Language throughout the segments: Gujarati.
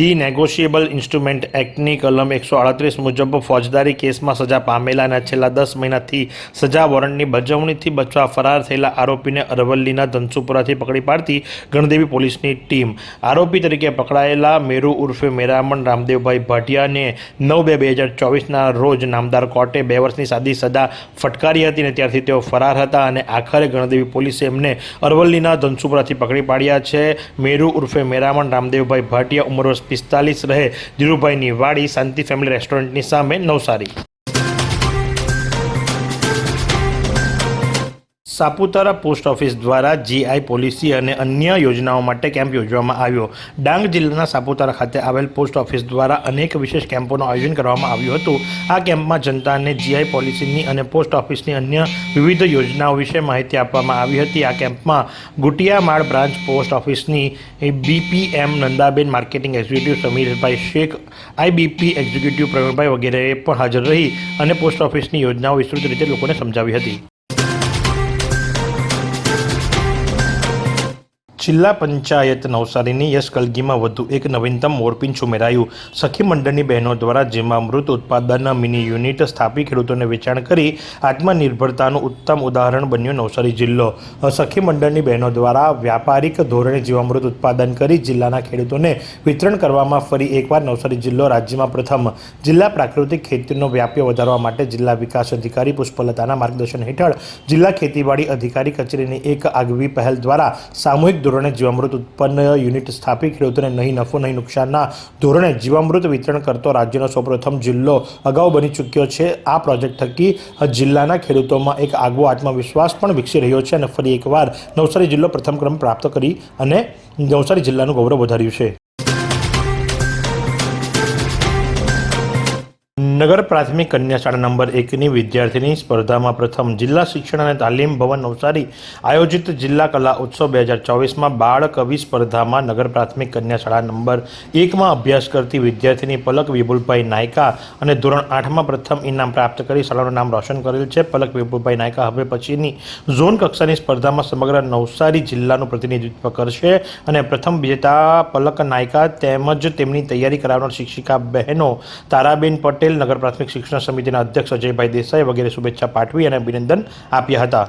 ધી નેગોશિયેબલ ઇન્સ્ટ્રુમેન્ટ એક્ટની કલમ એકસો અડત્રીસ મુજબ ફોજદારી કેસમાં સજા પામેલાના છેલ્લા દસ મહિનાથી સજા વોરંટની બજવણીથી બચવા ફરાર થયેલા આરોપીને અરવલ્લીના ધનસુપુરાથી પકડી પાડતી ગણદેવી પોલીસની ટીમ. આરોપી તરીકે પકડાયેલા મેરુ ઉર્ફે મેરામણ રામદેવભાઈ ભાટિયાને નવ બે બે હજાર ચોવીસના રોજ નામદાર કોર્ટે બે વર્ષની સાદી સજા ફટકારી હતી અને ત્યારથી તેઓ ફરાર હતા અને આખરે ગણદેવી પોલીસે એમને અરવલ્લીના ધનસુપુરાથી પકડી પાડ્યા છે. મેરુ ઉર્ફે મેરામણ રામદેવભાઈ ભાટિયા ઉંમર વર્ષ પિસ્તાલીસ રહે ધીરુભાઈની વાડી શાંતિ ફેમિલી રેસ્ટોરન્ટની સામે નવસારી. સાપુતારા પોસ્ટ ઓફિસ દ્વારા જીઆઈ પોલિસી અને અન્ય યોજનાઓ માટે કેમ્પ યોજવામાં આવ્યો. ડાંગ જિલ્લાના સાપુતારા ખાતે આવેલ પોસ્ટ ઓફિસ દ્વારા અનેક વિશેષ કેમ્પોનું આયોજન કરવામાં આવ્યું હતું. આ કેમ્પમાં જનતાને જીઆઈ પોલિસીની અને પોસ્ટ ઓફિસની અન્ય વિવિધ યોજનાઓ વિશે માહિતી આપવામાં આવી હતી. આ કેમ્પમાં ગુટિયામાળ બ્રાન્ચ પોસ્ટ ઓફિસની BPM Nandaben, marketing executive સમીરભાઈ Shaikh, આઈબીપી executive Pravinbhai વગેરેએ પણ હાજર રહી અને પોસ્ટ ઓફિસની યોજનાઓ વિસ્તૃત રીતે લોકોને સમજાવી હતી. જિલ્લા પંચાયત નવસારીની યશ કલગીમાં વધુ એક નવીનતમ મોરપિંચ ઉમેરાયું. સખી મંડળની બહેનો દ્વારા જેમાં મૃત ઉત્પાદન મિની યુનિટ સ્થાપી ખેડૂતોને વેચાણ કરી આત્મનિર્ભરતાનું ઉત્તમ ઉદાહરણ બન્યો નવસારી જિલ્લો. સખી મંડળની બહેનો દ્વારા વ્યાપારિક ધોરણે જીવામૃત ઉત્પાદન કરી જિલ્લાના ખેડૂતોને વિતરણ કરવામાં ફરી એકવાર નવસારી જિલ્લો રાજ્યમાં પ્રથમ. જિલ્લા પ્રાકૃતિક ખેતીનો વ્યાપ્ય વધારવા માટે જિલ્લા વિકાસ અધિકારી પુષ્પલતાના માર્ગદર્શન હેઠળ જિલ્લા ખેતીવાડી અધિકારી કચેરીની એક આગવી પહેલ દ્વારા સામૂહિક ધોરણે જીવામૃત ઉત્પન્ન યુનિટ સ્થાપી ખેડૂતોને નહીં નફો, નહીં નુકસાનના ધોરણે જીવામૃત વિતરણ કરતો રાજ્યનો સૌપ્રથમ જિલ્લો અગાઉ બની ચૂક્યો છે. આ પ્રોજેક્ટ થકી જિલ્લાના ખેડૂતોમાં એક આગવો આત્મવિશ્વાસ પણ વિકસી રહ્યો છે અને ફરી એકવાર નવસારી જિલ્લો પ્રથમ ક્રમ પ્રાપ્ત કરી અને નવસારી જિલ્લાનું ગૌરવ વધાર્યું છે. નગર પ્રાથમિક કન્યા શાળા નંબર એકની વિદ્યાર્થીની સ્પર્ધામાં પ્રથમ જિલ્લા શિક્ષણ અને તાલીમ ભવન નવસારી આયોજિત જિલ્લા કલા ઉત્સવ બે હજાર ચોવીસમાં બાળ કવિ સ્પર્ધામાં નગર પ્રાથમિક કન્યા શાળા નંબર એકમાં અભ્યાસ કરતી વિદ્યાર્થીની પલક વિપુલભાઈ નાયકા અને ધોરણ આઠમાં પ્રથમ ઇનામ પ્રાપ્ત કરી શાળાનું નામ રોશન કરેલ છે. પલક વિપુલભાઈ નાયકા હવે પછીની ઝોન કક્ષાની સ્પર્ધામાં સમગ્ર નવસારી જિલ્લાનું પ્રતિનિધિત્વ કરશે અને પ્રથમ વિજેતા પલક નાયકા તેમજ તેમની તૈયારી કરાવનાર શિક્ષિકા બહેનો તારાબેન પટેલ નગર પ્રાથમિક શિક્ષણ સમિતિના અધ્યક્ષ અજયભાઈ દેસાઈ વગેરે શુભેચ્છા પાઠવી અને અભિનંદન આપ્યા હતા.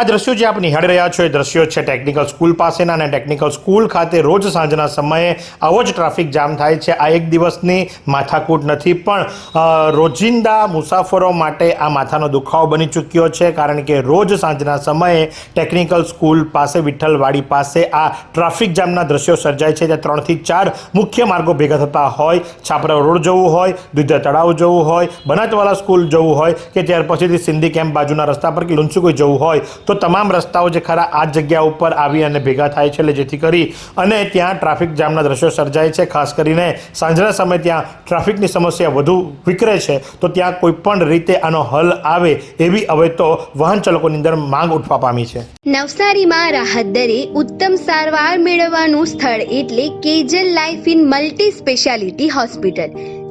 આ દ્રશ્યો જે આપ નિહાળી રહ્યા છો એ દ્રશ્યો છે ટેકનિકલ સ્કૂલ પાસેના અને ટેકનિકલ સ્કૂલ ખાતે રોજ સાંજના સમયે આવો જ ટ્રાફિક જામ થાય છે. આ એક દિવસની માથાકૂટ નથી, પણ રોજિંદા મુસાફરો માટે આ માથાનો દુખાવો બની ચૂક્યો છે, કારણ કે રોજ સાંજના સમયે ટેકનિકલ સ્કૂલ પાસે, વિઠ્ઠલવાડી પાસે આ ટ્રાફિક જામના દ્રશ્યો સર્જાય છે. ત્યાં ત્રણથી ચાર મુખ્ય માર્ગો ભેગા થતા હોય. છાપરા રોડ જવું હોય દુધિયા તળાવ જવું હોય, બનાતવાલા સ્કૂલ જવું હોય કે ત્યાર પછીથી સિંધી કેમ્પ બાજુના રસ્તા પર કે લુન્સુકોઈ જવું હોય તો તમામ રસ્તાઓ જે ખરા આ જગ્યા ઉપર આવી અને ભેગા થાય છે જેથી કરી અને ત્યાં ટ્રાફિક જામના દ્રશ્યો સર્જાય છે. ખાસ કરીને સાંજના સમયે ત્યાં ટ્રાફિકની સમસ્યા વધુ વિકરે છે, તો ત્યાં કોઈ પણ રીતે આનો હલ આવે એવી હવે તો વાહન ચાલકોની અંદર માંગ ઉઠવા પામી છે. નવસારીમાં રાહત દરે ઉત્તમ સારવાર મેળવવાનું સ્થળ એટલે કેજલ life in multi speciality hospital.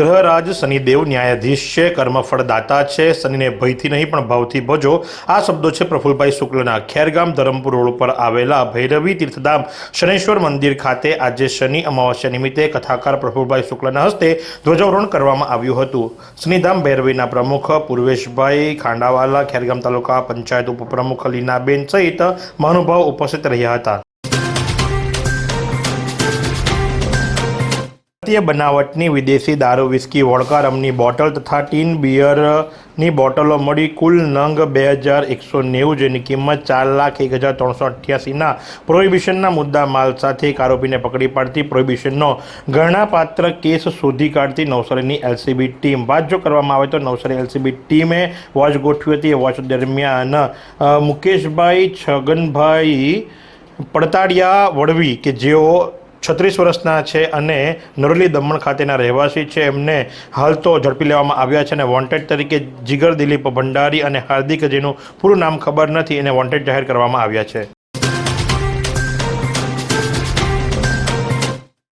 ગ્રહરાજ Shanidev ન્યાયાધીશ છે કર્મફળદાતા છે. શનિને ભયથી નહીં, પણ ભાવથી ભજો. આ શબ્દો છે પ્રફુલભાઈ શુક્લના. ખેરગામ ધરમપુર રોડ પર આવેલા ભૈરવી તીર્થધામ શનેશ્વર મંદિર ખાતે આજે શનિ અમાવાસ્યા નિમિત્તે કથાકાર પ્રફુલભાઈ શુક્લના હસ્તે ધ્વજારોહણ કરવામાં આવ્યું હતું. શનિધામ ભૈરવીના પ્રમુખ પૂર્વેશભાઈ ખાંડાવાલા, ખેરગામ તાલુકા પંચાયત ઉપપ્રમુખ લીનાબેન સહિત મહાનુભાવ ઉપસ્થિત રહ્યા હતા. ભારતીય બનાવટની વિદેશી દારૂ વિસ્કી વોડકા રમની બોટલ તથા ટીન બિયરની બોટલો મળી કુલ નંગ બે હજાર એકસો નેવું, જેની કિંમત ચાર લાખ એક હજાર ત્રણસો અઠ્યાસીના પ્રોહિબિશનના મુદ્દા માલ સાથે એક આરોપીને પકડી પાડતી પ્રોહિબિશનનો ગણનાપાત્ર કેસ શોધી કાઢતી નવસારીની એલસીબી ટીમ. વાત જો કરવામાં આવે તો નવસારી એલસીબી ટીમે વોચ ગોઠવી હતી. વોચ દરમિયાન મુકેશભાઈ છગનભાઈ પડતાડિયા વડવી કે જેઓ છત્રીસ વર્ષના છે અને નરોલી દમણ ખાતેના રહેવાસી છે. એમને હાલ તો ઝડપી લેવામાં આવ્યા છે અને વોન્ટેડ તરીકે જીગર દિલીપ ભંડારી અને હાર્દિક જેનું પૂરું નામ ખબર નથી એને વોન્ટેડ જાહેર કરવામાં આવ્યા છે.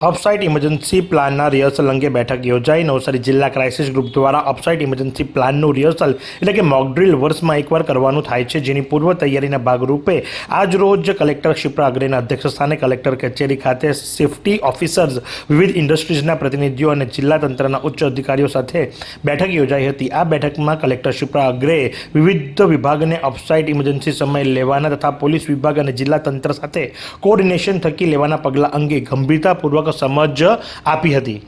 અપસાઇટ ઇમરજન્સી પ્લાનના રિહર્સલ અંગે બેઠક યોજાઈ. નવસારી જિલ્લા ક્રાઇસિસ ગ્રુપ દ્વારા અપસાઇટ ઇમરજન્સી પ્લાનનું રિહર્સલ એટલે કે મોકડ્રીલ વર્ષમાં એકવાર કરવાનું થાય છે, જેની પૂર્વ તૈયારીના ભાગરૂપે આજ રોજ કલેક્ટર ક્ષિપ્રા અગ્રેના અધ્યક્ષ સ્થાને કલેક્ટર કચેરી ખાતે સેફટી ઓફિસર્સ વિવિધ ઇન્ડસ્ટ્રીઝના પ્રતિનિધિઓ અને જિલ્લા તંત્રના ઉચ્ચ અધિકારીઓ સાથે બેઠક યોજાઈ હતી. આ બેઠકમાં કલેક્ટર ક્ષિપ્રા અગ્રેએ વિવિધ વિભાગને અપસાઇટ ઇમરજન્સી સમય લેવાના તથા પોલીસ વિભાગ અને જિલ્લા તંત્ર સાથે કોઓર્ડિનેશન થકી લેવાના પગલાં અંગે ગંભીરતાપૂર્વક સમજ આપી હતી.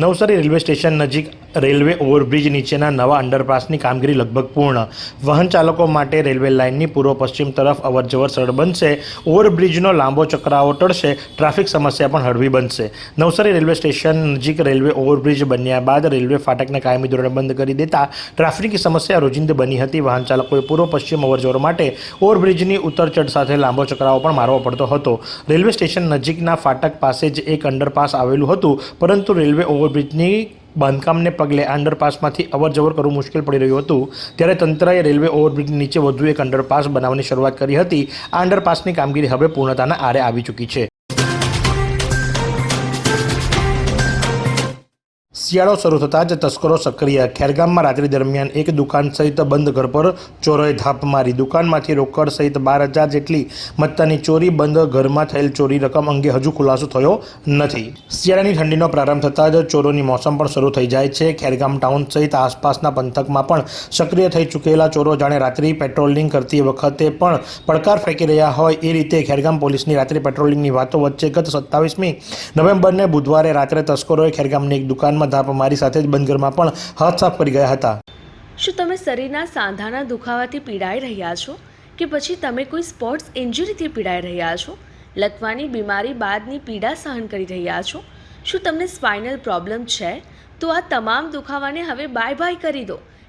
નવસારી રેલવે સ્ટેશન નજીક રેલવે ઓવરબ્રિજ નીચેના નવા અંડરપાસની કામગીરી લગભગ પૂર્ણ. વાહન ચાલકો માટે રેલવે લાઇનની પૂર્વ પશ્ચિમ તરફ અવરજવર સરળ બનશે. ઓવરબ્રિજનો લાંબો ચક્રાવો ટળશે. ટ્રાફિક સમસ્યા પણ હળવી બનશે. નવસારી રેલવે સ્ટેશન નજીક રેલવે ઓવરબ્રિજ બન્યા બાદ રેલવે ફાટકને કાયમી ધોરણે બંધ કરી દેતા ટ્રાફિકની સમસ્યા રોજિંદી બની હતી. વાહન ચાલકોએ પૂર્વ પશ્ચિમ અવરજવર માટે ઓવરબ્રિજની ઉતરચઢ સાથે લાંબો ચક્રાવો પણ મારવો પડતો હતો. રેલવે સ્ટેશન નજીકના ફાટક પાસે જ એક અંડરપાસ આવેલું હતું, પરંતુ રેલવે ઓવરબ્રિજની બાંધકામને પગલે અંડરપાસમાંથી અંડરપાસમાંથી અવરજવર કરવું મુશ્કેલ પડી રહ્યું હતું. ત્યારે તંત્રએ રેલવે ઓવરબ્રિજ નીચે વધુ એક અંડરપાસ બનાવવાની શરૂઆત કરી હતી. આ અંડરપાસની કામગીરી હવે પૂર્ણતાના આરે આવી ચૂકી છે. શિયાળો શરૂ થતાં જ તસ્કરો સક્રિય. ખેરગામમાં રાત્રિ દરમિયાન એક દુકાન સહિત બંધ ઘર પર ચોરોએ ધાપ મારી. દુકાનમાંથી રોકડ સહિત બાર હજાર જેટલી મત્તાની ચોરી બંધ ઘરમાં થયેલ ચોરી રકમ અંગે હજુ ખુલાસો થયો નથી. શિયાળાની ઠંડીનો પ્રારંભ થતાં જ ચોરોની મોસમ પણ શરૂ થઈ જાય છે. ખેરગામ ટાઉન સહિત આસપાસના પંથકમાં પણ સક્રિય થઈ ચૂકેલા ચોરો જાણે રાત્રિ પેટ્રોલિંગ કરતી વખતે પણ પડકાર ફેંકી રહ્યા હોય એ રીતે ખેરગામ પોલીસની રાત્રિ પેટ્રોલિંગની વાતો વચ્ચે ગત સત્તાવીસમી નવેમ્બરને બુધવારે રાત્રે તસ્કરોએ ખેરગામની એક દુકાનમાં ધાપ મારી સાથે જ બંધ પણ હાથ સાફ કરી ગયા હતા. શું તમે શરીરના સાંધાના દુખાવાથી પીડાઈ રહ્યા છો? કે પછી તમે કોઈ સ્પોર્ટ્સ ઇન્જરીથી પીડાઈ રહ્યા છો? લકવાની બીમારી બાદની પીડા સહન કરી રહ્યા છો? શું તમને સ્પાઇનલ પ્રોબ્લેમ છે? તો આ તમામ દુખાવાને હવે બાય બાય કરી દો.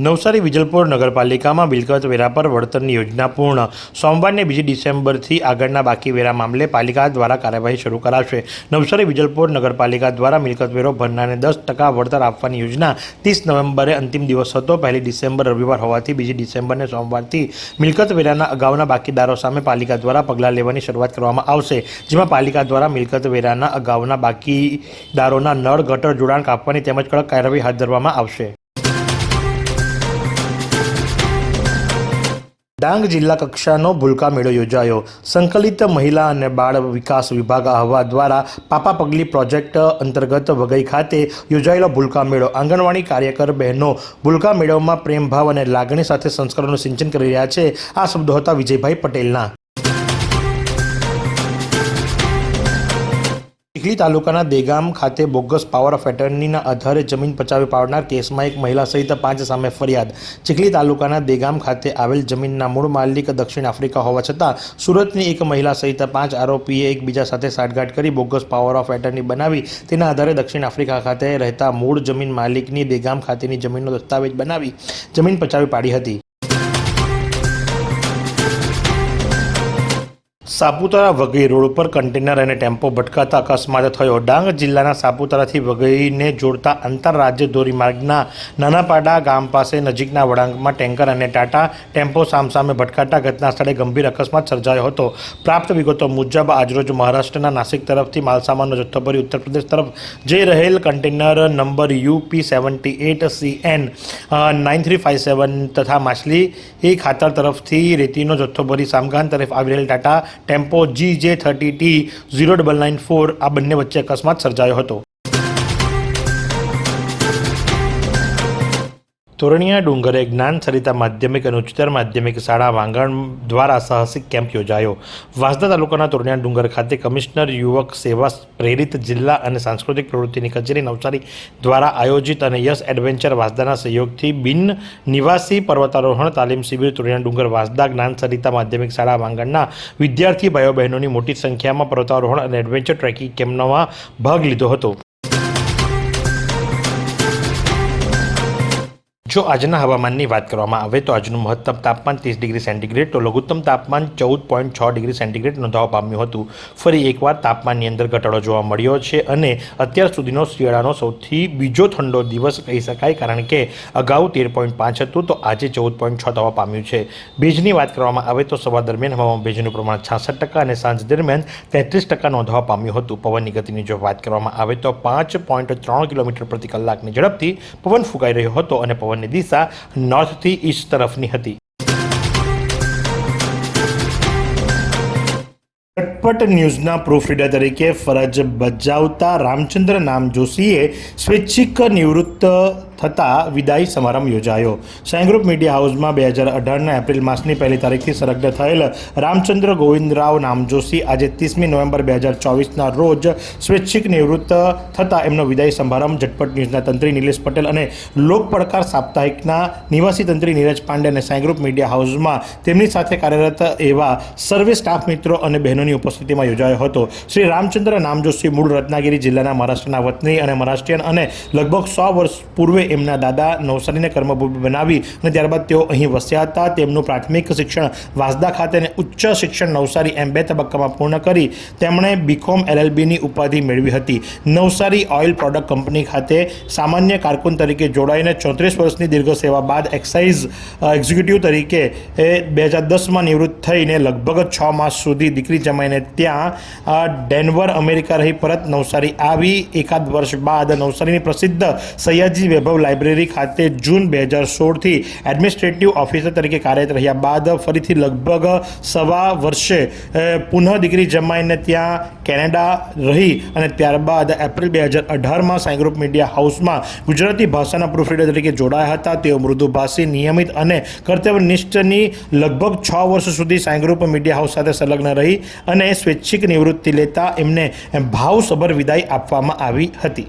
નવસારી વિજલપુર નગરપાલિકામાં મિલકત વેરા પર વળતરની યોજના પૂર્ણ. સોમવારને બીજી ડિસેમ્બરથી આગળના બાકી વેરા મામલે પાલિકા દ્વારા કાર્યવાહી શરૂ કરાશે. નવસારી વિજલપુર નગરપાલિકા દ્વારા મિલકત વેરો ભરનારને દસ ટકા વળતર આપવાની યોજના ત્રીસ નવેમ્બરે અંતિમ દિવસ હતો. પહેલી ડિસેમ્બર રવિવાર હોવાથી બીજી ડિસેમ્બરને સોમવારથી મિલકત વેરાના અગાઉના બાકીદારો સામે પાલિકા દ્વારા પગલાં લેવાની શરૂઆત કરવામાં આવશે, જેમાં પાલિકા દ્વારા મિલકત વેરાના અગાઉના બાકીદારોના નળ, ગટર, જોડાણ કાપવાની તેમજ કડક કાર્યવાહી હાથ ધરવામાં આવશે. ડાંગ જિલ્લા કક્ષાનો ભૂલકા મેળો યોજાયો. સંકલિત મહિલા અને બાળ વિકાસ વિભાગ આહવા દ્વારા પાપા પગલી પ્રોજેક્ટ અંતર્ગત વઘઈ ખાતે યોજાયેલો ભૂલકા મેળો. આંગણવાડી કાર્યકર બહેનો ભૂલકા મેળોમાં પ્રેમભાવ અને લાગણી સાથે સંસ્કારોનું સિંચન કરી રહ્યા છે. આ શબ્દો હતા વિજયભાઈ પટેલના. ચીખલી તાલુકાના દેગામ ખાતે બોગસ પાવર ઓફ એટર્નીના આધારે જમીન પચાવી પાડનાર કેસમાં એક મહિલા સહિત પાંચ સામે ફરિયાદ. ચીખલી તાલુકાના દેગામ ખાતે આવેલ જમીનના મૂળ માલિક દક્ષિણ આફ્રિકા હોવા છતાં સુરતની એક મહિલા સહિત પાંચ આરોપીએ એકબીજા સાથે સાઠગાંઠ કરી બોગસ પાવર ઓફ એટર્ની બનાવી તેના આધારે દક્ષિણ આફ્રિકા ખાતે રહેતા મૂળ જમીન માલિકની દેગામ ખાતેની જમીનનો દસ્તાવેજ બનાવી જમીન પચાવી પાડી હતી. સાપુતારા વઘઈ રોડ ઉપર કન્ટેનર અને ટેમ્પો ભટકાતા અકસ્માત થયો. ડાંગ જિલ્લાના સાપુતારાથી વઘઈને જોડતા આંતરરાજ્ય ધોરીમાર્ગના નાનાપાડા ગામ પાસે નજીકના વળાંકમાં ટેન્કર અને ટાટા ટેમ્પો સામસામે ભટકાતા ઘટના સ્થળે ગંભીર અકસ્માત સર્જાયો હતો. પ્રાપ્ત વિગતો મુજબ, આજરોજ મહારાષ્ટ્રના નાસિક તરફથી માલસામાનનો જથ્થો ભરી ઉત્તર પ્રદેશ તરફ જઈ રહેલ container number UP seventy eight C N nine three five seven તથા માછલી એ ખાતર તરફથી રેતીનો જથ્થો ભરી સામગાન તરફ આવી રહેલ Tata tempo G J thirty T zero double nine four આ બંને વચ્ચે અકસ્માત સર્જાયો હતો. તોરણિયા ડુંગરે જ્ઞાન સરિતા માધ્યમિક અને ઉચ્ચતર માધ્યમિક શાળા વાંગણ દ્વારા સાહસિક કેમ્પ યોજાયો વાંસદા તાલુકાના તોરણિયા ડુંગર ખાતે કમિશનર યુવક સેવા પ્રેરિત જિલ્લા અને સાંસ્કૃતિક પ્રવૃત્તિની કચેરી નવસારી દ્વારા આયોજિત અને યસ એડવેન્ચર વાંસદાના સહયોગથી બિન નિવાસી પર્વતારોહણ તાલીમ શિબિર તોરણિયા ડુંગર વાંસદા જ્ઞાન સરિતા માધ્યમિક શાળા વાંગણના વિદ્યાર્થી ભાઈઓ બહેનોની મોટી સંખ્યામાં પર્વતારોહણ અને એડવેન્ચર ટ્રેકિંગ કેમ્પમાં ભાગ લીધો હતો જો આજના હવામાનની વાત કરવામાં આવે તો આજનું મહત્તમ તાપમાન ત્રીસ ડિગ્રી સેન્ટીગ્રેડ, તો લઘુત્તમ તાપમાન ચૌદ પોઈન્ટ છ ડિગ્રી સેન્ટીગ્રેડ નોંધાવા પામ્યું હતું. ફરી એકવાર તાપમાનની અંદર ઘટાડો જોવા મળ્યો છે અને અત્યાર સુધીનો શિયાળાનો સૌથી બીજો ઠંડો દિવસ કહી શકાય કારણ કે અગાઉ તેર પોઈન્ટ પાંચ હતું, તો આજે ચૌદ પોઈન્ટ છ થવા પામ્યું છે. ભેજની વાત કરવામાં આવે તો સવાર દરમિયાન હવામાં ભેજનું પ્રમાણ છાસઠ ટકા અને સાંજ દરમિયાન તેત્રીસ ટકા નોંધાવા પામ્યું હતું. પવનની ગતિની જો વાત કરવામાં આવે તો પાંચ પોઈન્ટ ત્રણ કિલોમીટર પ્રતિ કલાકની ઝડપથી પવન ફૂંકાઈ રહ્યો હતો અને પવનની દિશા નોર્થથી ઈસ્ટ તરફની હતી. ચટપટ ન્યૂઝના પ્રૂફ તરીકે ફરજ બજાવતા રામચંદ્ર નામ જોશીએ સ્વૈચ્છિક નિવૃત્ત થતા વિદાય સમારંભ યોજાયો. ગ્રુપ મીડિયા હાઉસમાં બે હજાર અઢારના એપ્રિલ માસની પહેલી તારીખથી સંલગ્ન થયેલ રામચંદ્ર ગોવિંદરાવ નામજોશી આજે ત્રીસમી નવેમ્બર બે હજાર ચોવીસના રોજ સ્વૈચ્છિક નિવૃત્ત થતા એમનો વિદાય સમારંભ ઝટપટ ન્યૂઝના તંત્રી નિલેશ પટેલ અને લોક પડકાર સાપ્તાહિકના નિવાસી તંત્રી નીરજ પાંડે અને ગ્રુપ મીડિયા હાઉસમાં તેમની સાથે કાર્યરત એવા સર્વે સ્ટાફ મિત્રો અને બહેનોની ઉપસ્થિતિમાં યોજાયો હતો. શ્રી રામચંદ્ર નામજોશી મૂળ રત્નાગીરી જિલ્લાના મહારાષ્ટ્રના વતની અને મહારાષ્ટ્રીયન અને લગભગ સો વર્ષ પૂર્વે એમના દાદા નવસારીને કર્મભૂમિ બનાવી અને ત્યારબાદ તેઓ અહીં વસ્યા હતા. તેમનું પ્રાથમિક શિક્ષણ વાંસદા ખાતે અને ઉચ્ચ શિક્ષણ નવસારી એમ બે તબક્કામાં પૂર્ણ કરી. તેમણે બીકોમ એલએલબીની ઉપાધિ મેળવી હતી. નવસારી ઓઇલ પ્રોડક્ટ કંપની ખાતે સામાન્ય કારકુન તરીકે જોડાઈને ચોત્રીસ વર્ષની દીર્ઘ સેવા બાદ એક્સાઇઝ એક્ઝિક્યુટિવ તરીકે એ બે હજાર દસમાં નિવૃત્ત થઈને લગભગ છ માસ સુધી દીકરી જમાઈને ત્યાં ડેનવર અમેરિકા રહી પરત નવસારી આવી. એકાદ વર્ષ બાદ નવસારીની પ્રસિદ્ધ સૈયાજી વૈભવ લાઇબ્રેરી ખાતે જૂન બે હજાર સોળથી એડમિનિસ્ટ્રેટિવ ઓફિસર તરીકે કાર્યરત રહ્યા બાદ ફરીથી લગભગ સવા વર્ષે પુનઃ દીકરી જમાઈને ત્યાં કેનેડા રહી અને ત્યારબાદ એપ્રિલ બે હજાર અઢારમાં સાઈ ગ્રુપ મીડિયા હાઉસમાં ગુજરાતી ભાષાના પ્રૂફરીડર તરીકે જોડાયા હતા. તેઓ મૃદુભાષી નિયમિત અને કર્તવ્યનિષ્ઠની લગભગ છ વર્ષ સુધી સાઈ ગ્રુપ મીડિયા હાઉસ સાથે સંલગ્ન રહી અને સ્વૈચ્છિક નિવૃત્તિ લેતા એમને ભાવસભર વિદાય આપવામાં આવી હતી.